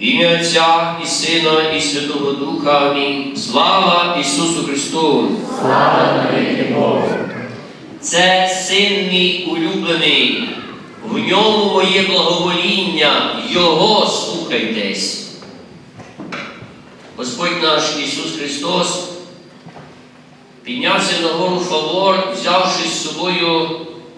В ім'я Отця і Сина, і Святого Духа. Амінь. Слава Ісусу Христу! Слава Богу. Це син мій улюблений, в ньому моє благовоління, Його слухайтесь. Господь наш Ісус Христос піднявся на гору Фавор, взявши з собою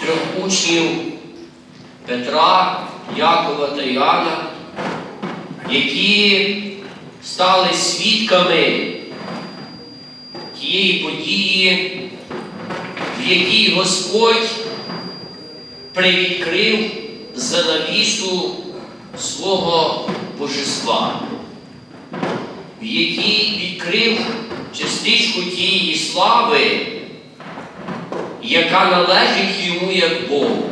трьох учнів Петра, Якова та Іоанна, які стали свідками тієї події, в якій Господь привідкрив занавісу свого божества, в якій відкрив частичку тієї слави, яка належить йому як Богу.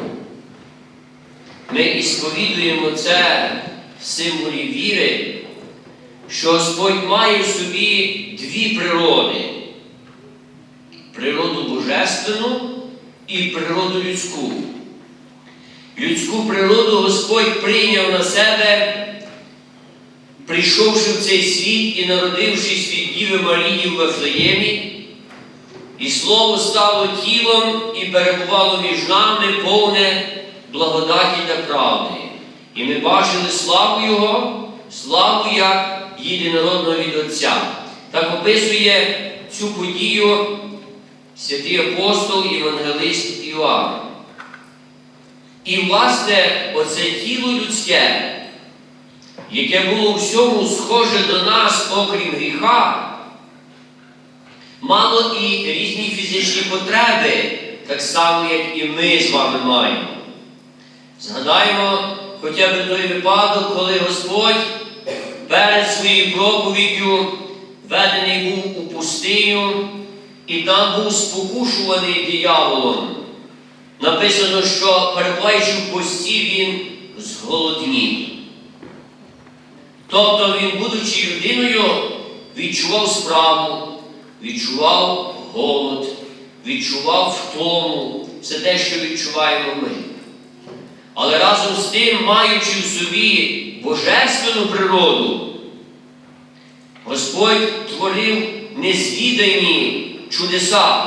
Ми ісповідуємо це символі віри, що Господь має в собі дві природи природу божественну і природу людську. Людську природу Господь прийняв на себе, прийшовши в цей світ і народившись від Діви Марії в Вифлеємі, і Слово стало тілом і перебувало між нами повне благодаті та правди. І ми бачили славу Його, славу як єдинородного від Отця. Так описує цю подію святий апостол Євангелист Іоанн. І, власне, оце тіло людське, яке було всьому схоже до нас, окрім гріха, мало і різні фізичні потреби, так само, як і ми з вами маємо. Згадаємо хоча б той випадок, коли Господь перед своєю проповіддю ведений був у пустиню, і там був спокушуваний дияволом. Написано, що перебуваючи в пості, він зголоднів. Тобто він, будучи людиною, відчував справу, відчував голод, відчував втому, все те, що відчуваємо ми. Але разом з тим, маючи в собі божественну природу, Господь творив незвідані чудеса.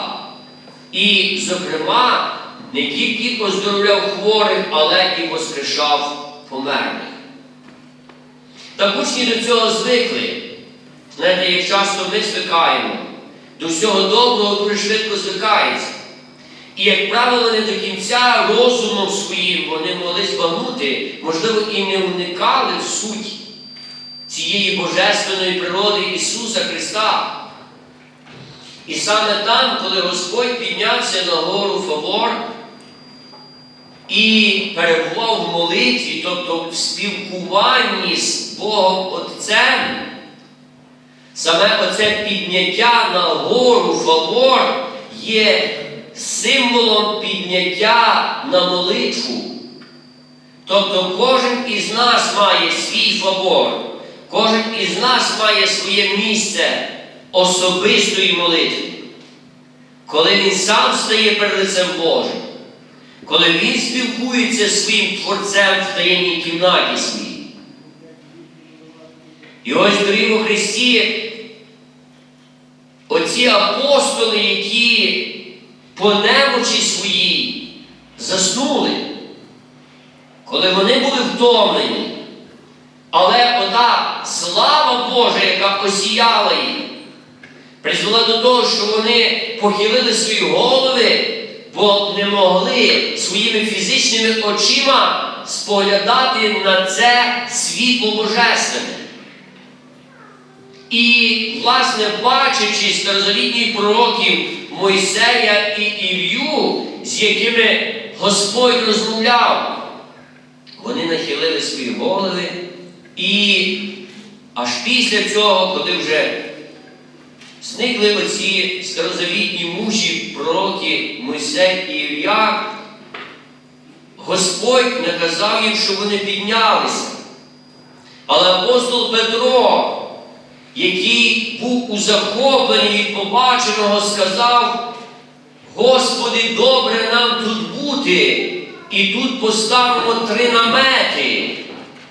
І, зокрема, не тільки оздоровляв хворих, але і воскрешав померлих. Так учні до цього звикли. Знаєте, як часто ми звикаємо, до всього доброго дуже швидко звикається. І, як правило, не до кінця розумом своїм вони могли збагнути, можливо, і не уникали в суть цієї божественної природи Ісуса Христа. І саме там, коли Господь піднявся на гору Фавор і перебував в молитві, тобто в спілкуванні з Богом Отцем, саме оце підняття на гору Фавор є символом підняття на молитву. Тобто кожен із нас має свій фавор, кожен із нас має своє місце особистої молитви. Коли він сам стає перед лицем Божим, коли він спілкується зі своїм Творцем в таємній кімнаті своїй. І ось дорогі у Христі, оці апостоли, які по немочі своїй заснули, коли вони були втомлені, але ота слава Божа, яка осіяла їх, призвела до того, що вони похилили свої голови, бо не могли своїми фізичними очима споглядати на це світло Божественне. І, власне, бачачи старозавітніх пророків Мойсея і Ілью, з якими Господь розмовляв, вони нахилили свої голови, і аж після цього, коли вже зникли оці старозавітні мужі, пророки Мойсей і Ілля, Господь наказав їм, щоб вони піднялися. Але апостол Петро, який був у захопленні від побаченого, сказав, Господи, добре нам тут бути, і тут поставимо три намети.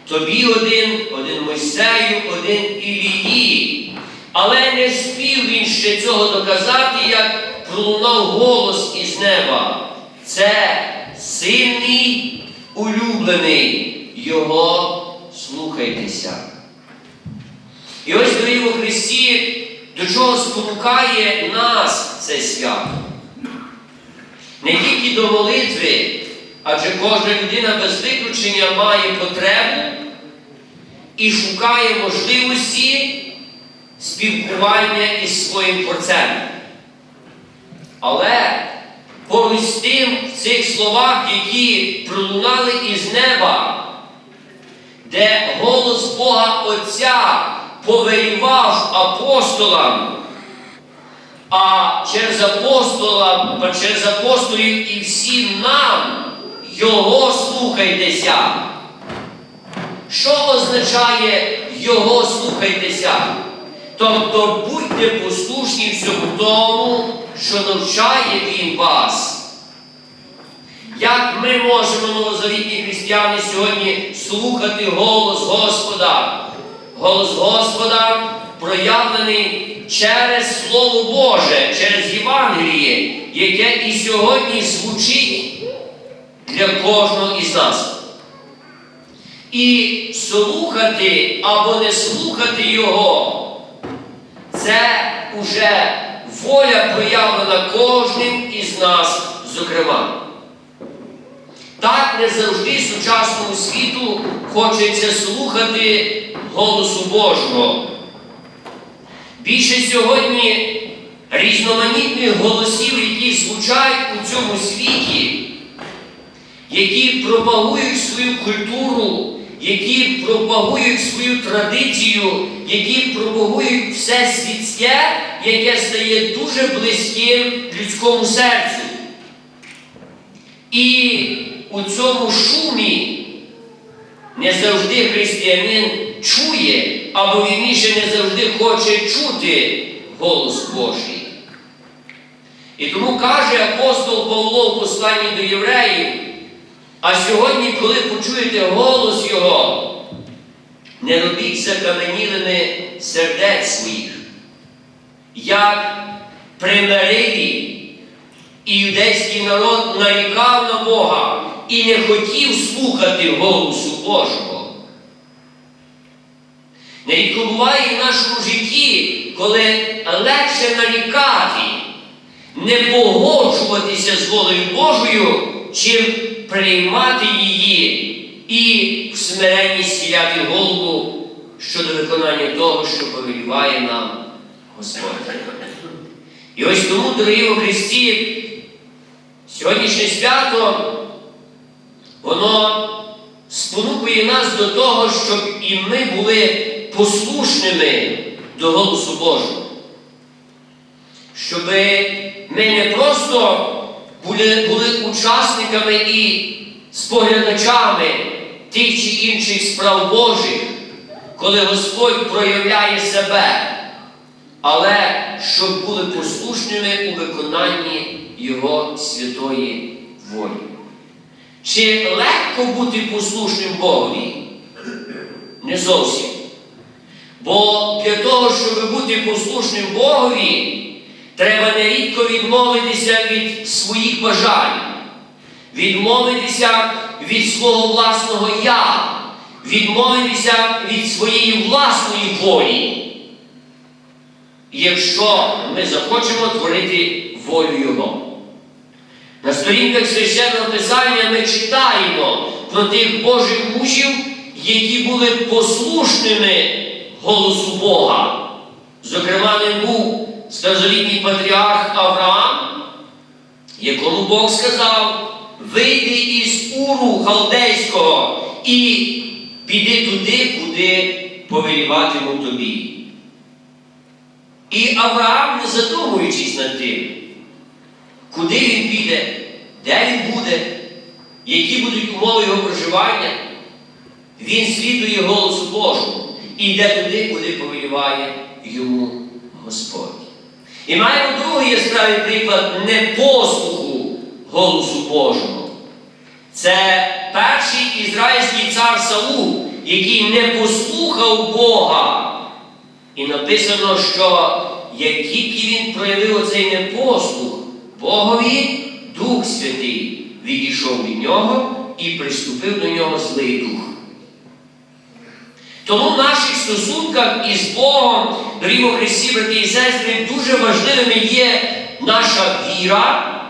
тобі один, один Мойсею, один Ілії. Але не спів він ще цього доказати, як пролунав голос із неба. Це сильний улюблений, його слухайтеся. І ось, дорогі у Христі, до чого спонукає нас це свято. Не тільки до молитви, адже кожна людина без виключення має потребу і шукає можливості спілкування із своїм Творцем. Але поруч з тим в цих словах, які пролунали із неба, де голос Бога Отця повелівав апостолам, а через апостола, через апостолів і всім нам Його слухайтеся. Що означає Його слухайтеся? Тобто будьте послушні всьому тому, що навчає Він вас. Як ми можемо, новозавітні християни, сьогодні слухати голос Господа? Голос Господа проявлений через Слово Боже, через Євангеліє, яке і сьогодні звучить для кожного із нас. І слухати або не слухати Його, це уже воля проявлена кожним із нас, зокрема. Так не завжди сучасному світу хочеться слухати голосу Божого. Більше сьогодні різноманітних голосів, які звучать у цьому світі, які пропагують свою культуру, які пропагують свою традицію, які пропагують все світське, яке стає дуже близьким людському серцю. І у цьому шумі не завжди християнин чує, або вірніше не завжди хоче чути голос Божий. І тому каже апостол Павло в посланні до євреїв, а сьогодні, коли почуєте голос Його, не робіть закаменілими сердець своїх, як примирилі і народ нарікав на Бога і не хотів слухати голосу Божого. Нерідко буває в нашому житті, коли легше нарікати, не погоджуватися з волею Божою, чим приймати її і в смиренні сіляти голову щодо виконання того, що повеліває нам Господь. І ось тому, дорогі у Христі, сьогоднішнє свято, воно спонукує нас до того, щоб і ми були послушними до голосу Божого. Щоб ми не просто були, були учасниками і споглядачами тих чи інших справ Божих, коли Господь проявляє себе, але щоб були послушними у виконанні Його святої волі. Чи легко бути послушним Богові? Не зовсім. Бо для того, щоб бути послушним Богові, треба нерідко відмовитися від своїх бажань, відмовитися від свого власного я, відмовитися від своєї власної волі. Якщо ми захочемо творити волю Його. На сторінках священного Писання ми читаємо про тих Божих мужів, які були послушними голосу Бога. Зокрема, не був старозавітній патріарх Авраам, якому Бог сказав: вийди із Уру Халдейського і піди туди, куди повеліватиму тобі. І Авраам, не задумуючись над тим, куди він піде, де він буде, які будуть умови його проживання, він слідує голосу Божому і йде туди, куди повеліває йому Господь. І маємо другий яскравий приклад непослуху голосу Божого. Це перший ізраїльський цар Саул, який не послухав Бога. І написано, що як тільки він проявив оцей непослух Богові, Дух Святий відійшов від нього і приступив до нього злий дух. Тому в наших стосунках із Богом, дорогі Христі, брати і сестри, дуже важливими є наша віра,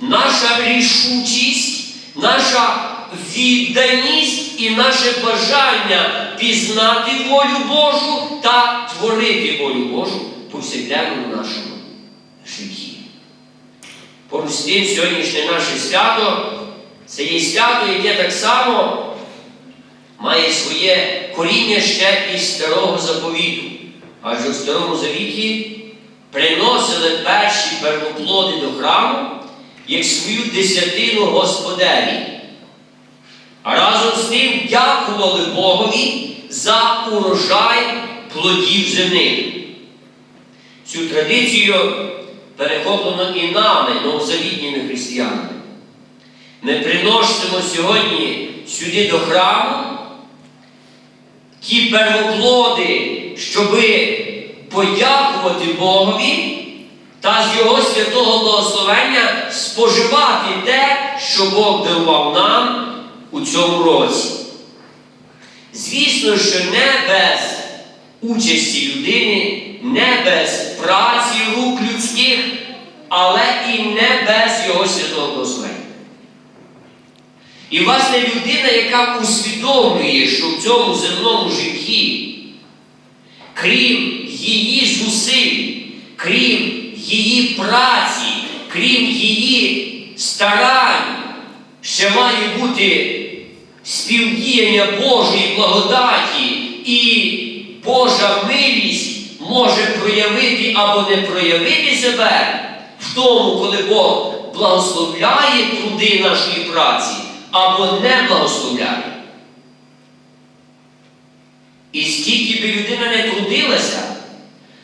наша рішучість, наша відданість і наше бажання пізнати волю Божу та творити волю Божу повсякденно в нашому житті. Поруч сьогоднішнє наше свято це є свято, яке так само має своє коріння ще із старого заповіту. Адже в старому завіті приносили перші первоплоди до храму як свою десятину Господеві. А разом з тим дякували Богові за урожай плодів земних. Цю традицію перехоплено і нами, новозавітніми християнами. Ми приносимо сьогодні сюди до храму ті первоплоди, щоби подякувати Богові та з Його святого благословення споживати те, що Бог дарував нам у цьому році. Звісно, що не без участі людини, не без праці рук людських, але і не без Його святого благословення. І, власне, людина, яка усвідомлює, що в цьому земному житті, крім її зусиль, крім її праці, крім її старань, ще має бути співдіяння Божої благодаті. І Божа милість може проявити або не проявити себе в тому, коли Бог благословляє труди нашої праці або не благословляє. І скільки би людина не трудилася,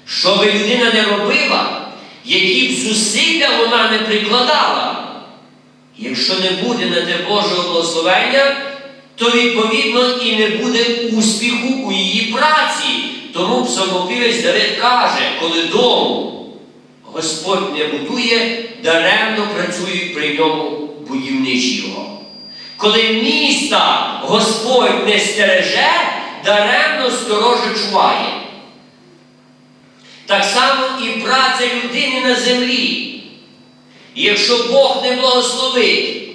що би людина не робила, які б зусилля вона не прикладала, якщо не буде на те Божого благословення, то відповідно і не буде успіху у її праці. Тому псалмопівець Давид каже, коли дому Господь не будує, даремно працюють при ньому будівничі його. Коли міста Господь не стереже, даремно сторожа чуває. Так само і праця людини на землі. Якщо Бог не благословить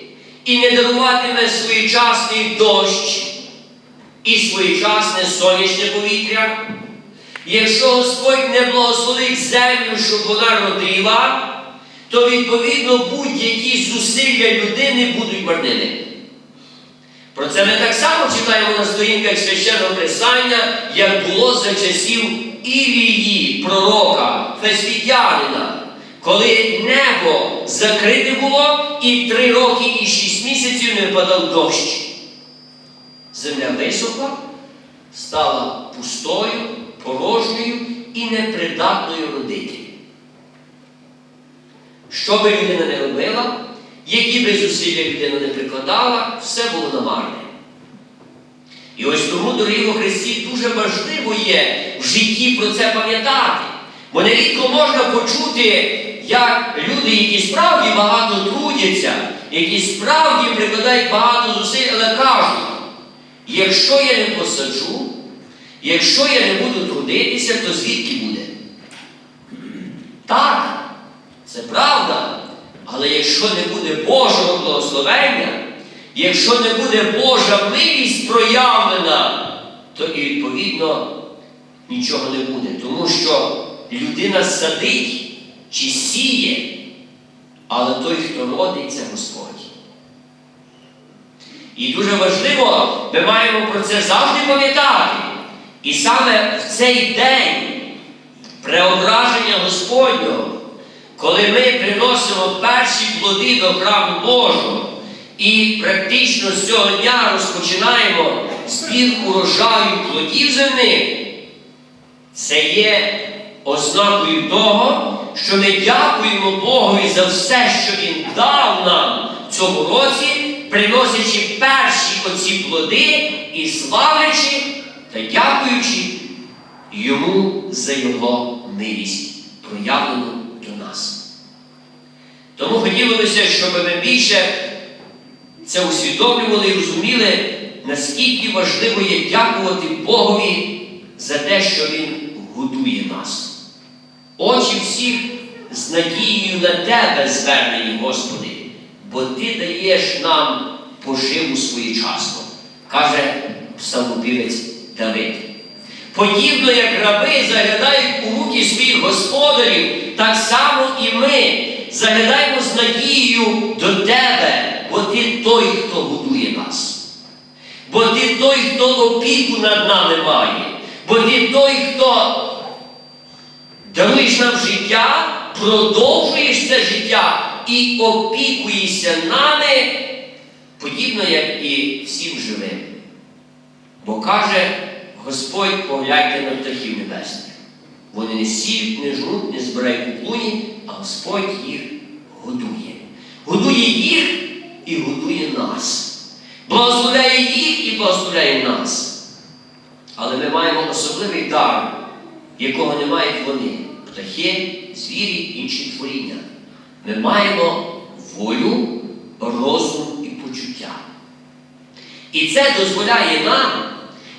і не даруватиме своєчасний дощ і своєчасне сонячне повітря, якщо Господь не благословить землю, щоб вона родила, то відповідно будь-які зусилля людини будуть марними. Про це ми так само читаємо на сторінках священного Писання, як було за часів Ілії, пророка, Фесвітянина, коли небо закрите було і три роки і шість місяців не впадав дощ. Земля висохла, стала пустою, порожньою і непридатною родити. Що би людина не робила, які би зусилля людина не прикладала, все було намарне. І ось тому, дорогі у Христі, дуже важливо є в житті про це пам'ятати. Бо нерідко можна почути, як люди, які справді багато трудяться, які справді прикладають багато зусиль, але кажуть, якщо я не посаджу, якщо я не буду трудитися, то звідки буде? Так, це правда. Але якщо не буде Божого благословення, якщо не буде Божа милість проявлена, то і відповідно нічого не буде. Тому що людина садить чи сіє, але той, хто родить, це Господь. І дуже важливо, ми маємо про це завжди пам'ятати. І саме в цей день преображення Господнього, коли ми приносимо перші плоди до храму Божого і практично з цього дня розпочинаємо збір урожаю плодів земних, це є ознакою того, що ми дякуємо Богові за все, що Він дав нам в цьому році, приносячи перші оці плоди і славлячи та дякуючи йому за його милість, проявлену до нас. Тому хотілося, щоб ми більше це усвідомлювали і розуміли, наскільки важливо є дякувати Богові за те, що Він годує нас. Очі всіх з надією на Тебе звернені, Господи, бо Ти даєш нам поживу своєчасно, каже псалмопівець Давид. Подібно як раби заглядають у руки своїх господарів, так само і ми заглядаємо з надією до Тебе, бо Ти той, хто будує нас. Бо Ти той, хто опіку над нами має, бо Ти той, хто даруєш нам життя, продовжуєш це життя і опікуєшся нами, подібно як і всім живим. Бо каже Господь, погляньте на птахів небесних. Вони не сіють, не жнуть, не збирають у а Господь їх годує. Годує їх і годує нас. Благословляє їх і благословляє нас. Але ми маємо особливий дар, якого не мають вони птахи, звірі, інші творіння. Ми маємо волю, розум і почуття. І це дозволяє нам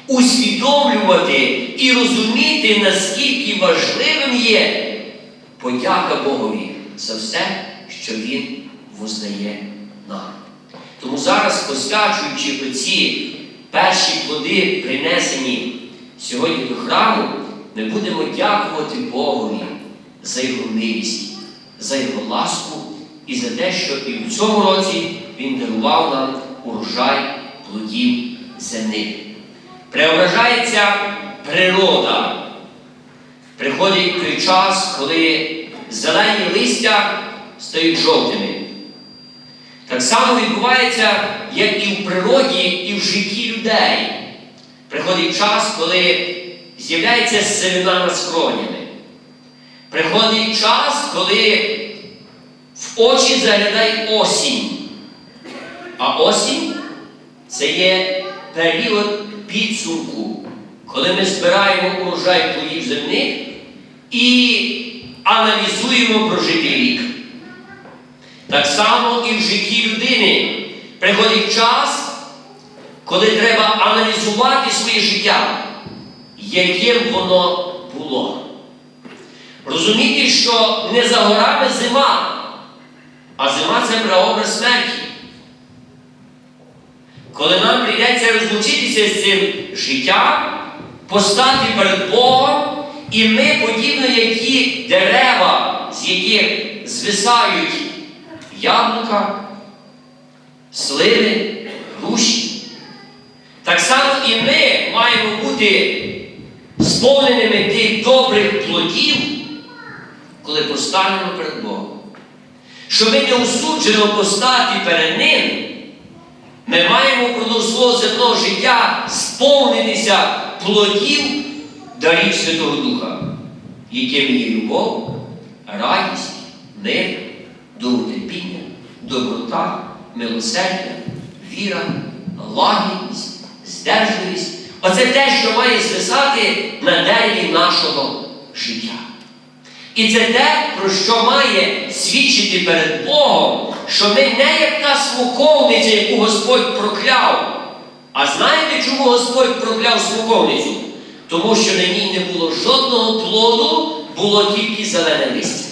усвідомлювати і розуміти, наскільки важливим є подяка Богові за все, що Він воздає нам. Тому зараз, посвячуючи оці перші плоди, принесені сьогодні до храму, ми будемо дякувати Богові за Його милість, за Його ласку і за те, що і в цьому році Він дарував нам урожай плодів земних. Преображається природа. Приходить той час, коли зелені листя стають жовтими. Так само відбувається, як і в природі, і в житті людей. Приходить час, коли з'являється семена над скронями. Приходить час, коли в очі заглядає осінь. А осінь це є період підсумку, коли ми збираємо урожай плодів земних і аналізуємо прожитий рік. Так само і в житті людини приходить час, коли треба аналізувати своє життя, яким воно було. Розуміти, що не за горами зима, а зима це прообраз смерті. Коли нам прийдеться розлучитися з цим життям, постати перед Богом, і ми, подібно як ті дерева, з яких звисають яблука, сливи, груші, так само і ми маємо бути сповненими тих добрих плодів, коли постанемо перед Богом. Щоб ми не осуджено постати перед Ним, ми маємо впродовж свого земного життя сповнитися плодів дарів Святого Духа, якими є любов, радість, мир, довготерпіння, доброта, милосердя, віра, лагідність, здержливість. Оце те, що має звисати на дереві нашого життя. І це те, про що має свідчити перед Богом, що ми не як та смоковниця, яку Господь прокляв. А знаєте, чому Господь прокляв смоковницю? Тому що на ній не було жодного плоду, було тільки зелене листя.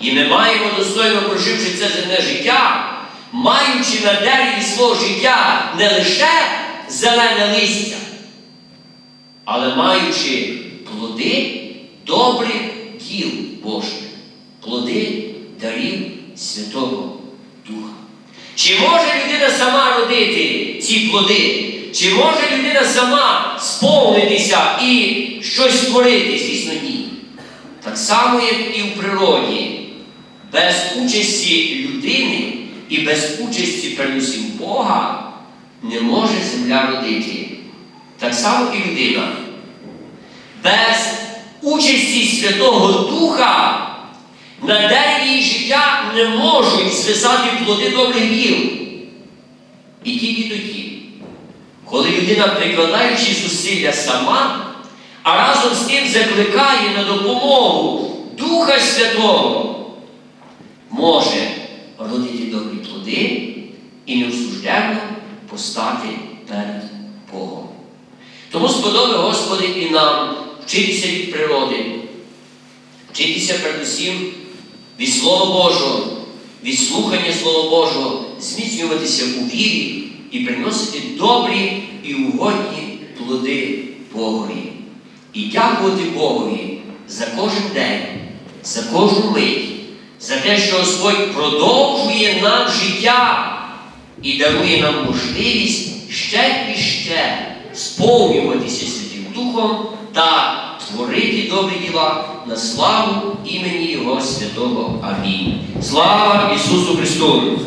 І ми маємо, достойно проживши це земне життя, маючи на дереві свого життя не лише зелене листя, але маючи плоди добрих діл Божих, плоди дарів Святого Духа. Чи може людина сама родити ці плоди? Чи може людина сама сповнитися і щось створити? Звісно, ні. Так само, як і в природі, без участі людини і без участі передусім Бога не може земля родити. Так само і людина. Без участі Святого Духа На дереві її життя не можуть звисати плоди добрих діл. І тільки тоді, коли людина, прикладаючи зусилля сама, а разом з тим закликає на допомогу Духа Святого, може родити добрі плоди і неосужденно постати перед Богом. Тому сподоби, Господи, і нам вчитися від природи, вчитися передусім від Слова Божого, від слухання Слова Божого, зміцнюватися у вірі і приносити добрі і угодні плоди Богові. І дякувати Богові за кожен день, за кожну мить, за те, що Господь продовжує нам життя і дарує нам можливість ще і ще сповнюватися Святим Духом та творити добрі діла на славу імені Його Святого. Амінь. Слава Ісусу Христу!